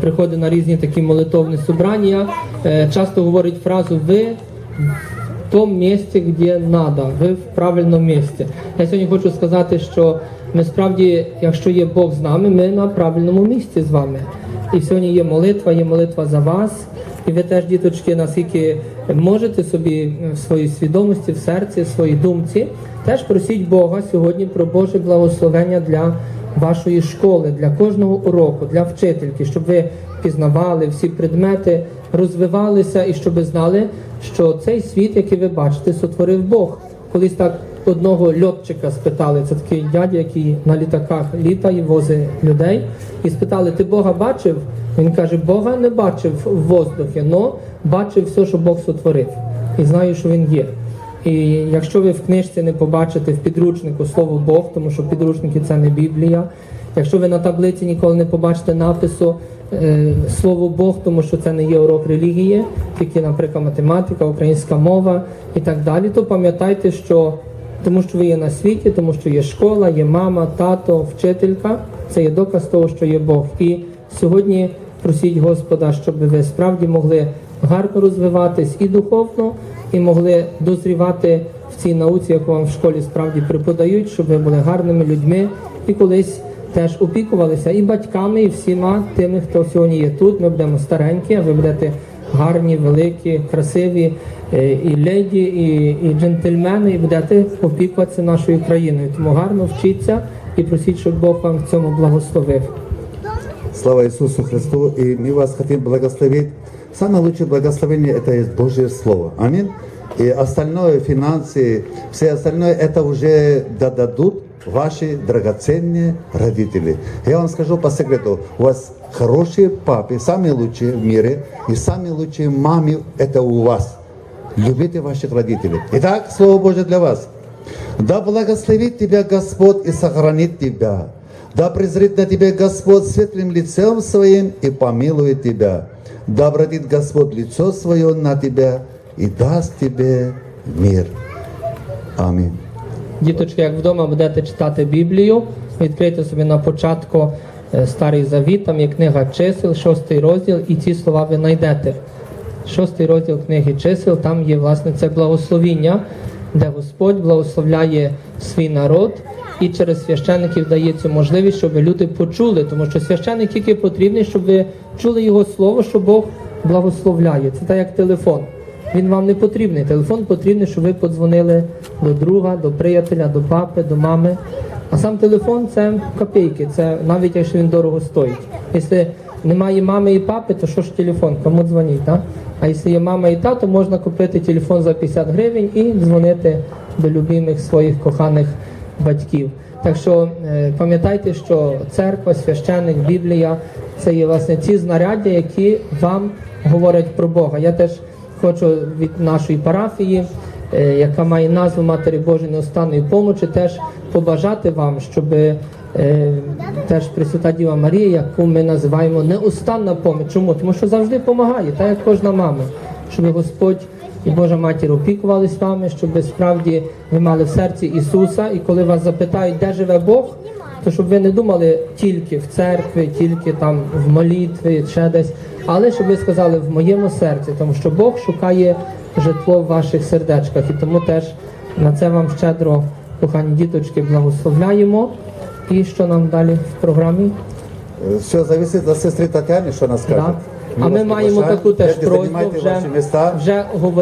приходить на різні такі молитовні собрання, е, часто говорить фразу ви в тому місці, де надо, ви в правильному місці. Я сьогодні хочу сказати, що ми справді, якщо є Бог з нами, ми на правильному місці з вами. І сьогодні є молитва, є молитва за вас. І ви теж, діточки, наскільки можете собі в своїй свідомості, в серці, в своїй думці, теж просіть Бога сьогодні про Боже благословення для вашої школи, для кожного уроку, для вчительки, щоб ви пізнавали всі предмети, розвивалися і щоб знали, що цей світ, який ви бачите, сотворив Бог. Колись так одного льотчика спитали, це такий дядя, який на літаках літає, возить людей, і спитали: Ти Бога бачив? Він каже, Бога не бачив в воздухі, але бачив все, що Бог сотворив, і знаю, що він є. І якщо ви в книжці не побачите в підручнику слово Бог, тому що підручники це не Біблія. Якщо ви на таблиці ніколи не побачите напису е, слово Бог, тому що це не є урок релігії, тільки, наприклад, математика, українська мова і так далі, то пам'ятайте, що тому що ви є на світі, тому що є школа, є мама, тато, вчителька, це є доказ того, що є Бог. І сьогодні просіть Господа, щоб ви справді могли гарно розвиватись і духовно, і могли дозрівати в цій науці, яку вам в школі справді преподають, щоб ви були гарними людьми і колись теж опікувалися і батьками, і всіма тими, хто сьогодні є тут. Ми будемо старенькі, ви будете гарні, великі, красиві е, і леді, і, і джентльмени, і будете опікуватися нашою країною. Тому гарно вчіться і просіть, щоб Бог вам в цьому благословив. Слава Иисусу Христу, и мы вас хотим благословить. Самое лучшее благословение это есть Божье Слово. Аминь. И остальное, финансы, все остальное, это уже дадут ваши драгоценные родители. Я вам скажу по секрету, у вас хорошие папы, самые лучшие в мире, и самые лучшие мамы это у вас. Любите ваших родителей. Итак, Слово Божье для вас. Да благословит тебя Господь и сохранит тебя. Да презрит на тебя Господь светлым лицем своим и помилует тебя. Да обратит Господь лицо свое на тебя и даст тебе мир. Аминь. Діточки, як вдома будете читати Біблію, відкрийте собі на початку е, Старий Завіт, там є книга чисел, шостий розділ, і ці слова ви знайдете. Шостий розділ книги чисел, там є власне це благословіння, де Господь благословляє свій народ і через священників дає цю можливість, щоб люди почули, тому що священник тільки потрібний, щоб ви чули його слово, що Бог благословляє. Це так як телефон. Він вам не потрібний. Телефон потрібний, щоб ви подзвонили до друга, до приятеля, до папи, до мами. А сам телефон це копійки, це навіть якщо він дорого стоїть. Якщо немає мами і папи, то що ж телефон? Кому дзвонить? Да? А якщо є мама і тато, можна купити телефон за 50 гривень і дзвонити до любимих своїх коханих батьків. Так що е, пам'ятайте, що церква, священник, Біблія це є власне ці знаряддя, які вам говорять про Бога. Я теж хочу від нашої парафії, е, яка має назву Матері Божої неостанної помочі, теж побажати вам, щоб е, теж Пресвята Діва Марія, яку ми називаємо неостанна поміч. Чому? Тому що завжди допомагає, так як кожна мама, щоб Господь і Божа Матір опікувались вами, щоб справді ви мали в серці Ісуса, і коли вас запитають, де живе Бог, то щоб ви не думали тільки в церкві, тільки там в молитві, ще десь, але щоб ви сказали в моєму серці, тому що Бог шукає житло в ваших сердечках. І тому теж на це вам щедро, кохані діточки, благословляємо. І що нам далі в програмі? Все зависит от сестры Татьяны, что она скажет. Да. Мы А ми вас маємо приглашаем. таку теж Прежде просьбу занимайте вже, ваши места. вже говорити.